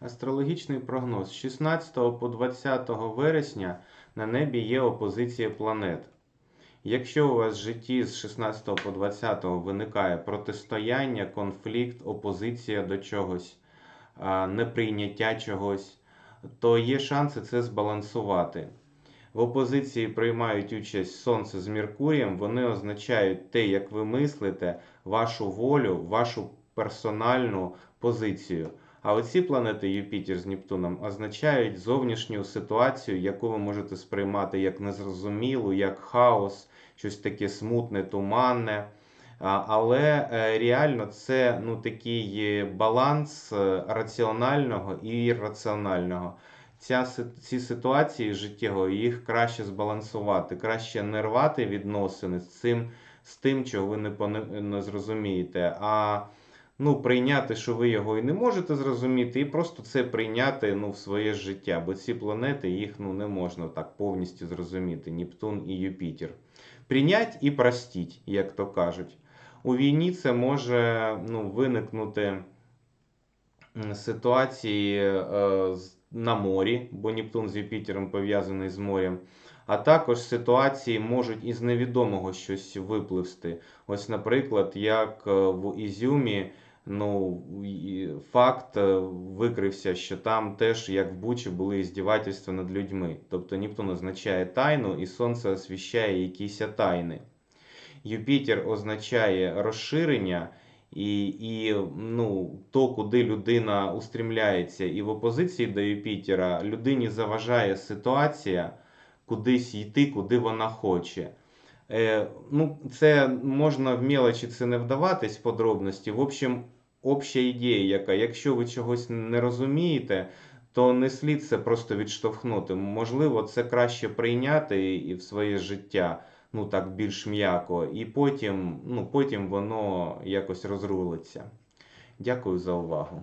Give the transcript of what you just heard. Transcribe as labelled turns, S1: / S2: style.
S1: Астрологічний прогноз з 16 по 20 вересня на небі є опозиція планет. Якщо у вас в житті з 16 по 20 виникає протистояння, конфлікт, опозиція до чогось, неприйняття чогось, то є шанси це збалансувати. В опозиції приймають участь Сонце з Меркурієм, вони означають те, як ви мислите, вашу волю, вашу персональну позицію. А оці планети Юпітер з Нептуном означають зовнішню ситуацію, яку ви можете сприймати як незрозумілу, як хаос, щось таке смутне, туманне. Але е, реально це ну, такий баланс е, раціонального і ірраціонального. Ця, ці ситуації життєві, їх краще збалансувати, краще не рвати відносини з цим, з тим, чого ви не, не зрозумієте. А ну, прийняти, що ви його і не можете зрозуміти, і просто це прийняти ну, в своє життя. Бо ці планети їх ну, не можна так повністю зрозуміти. Нептун і Юпітер. Прийнять і простіть, як то кажуть. У війні це може ну, виникнути ситуації е, на морі, бо Нептун з Юпітером пов'язаний з морем. А також ситуації можуть із невідомого щось випливсти. Ось, наприклад, як е, в Ізюмі, ну, факт е, викрився, що там теж, як в Бучі, були іздівательства над людьми. Тобто Нептун означає тайну, і Сонце освіщає якісь тайни. Юпітер означає розширення і, і ну, то, куди людина устремляється. І в опозиції до Юпітера людині заважає ситуація кудись йти, куди вона хоче. Е, ну, це можна в мелочі це не вдаватись в подробності. В общем, обща ідея, яка, якщо ви чогось не розумієте, то не слід це просто відштовхнути. Можливо, це краще прийняти і в своє життя, ну так більш м'яко, і потім, ну, потім воно якось розрулиться. Дякую за увагу.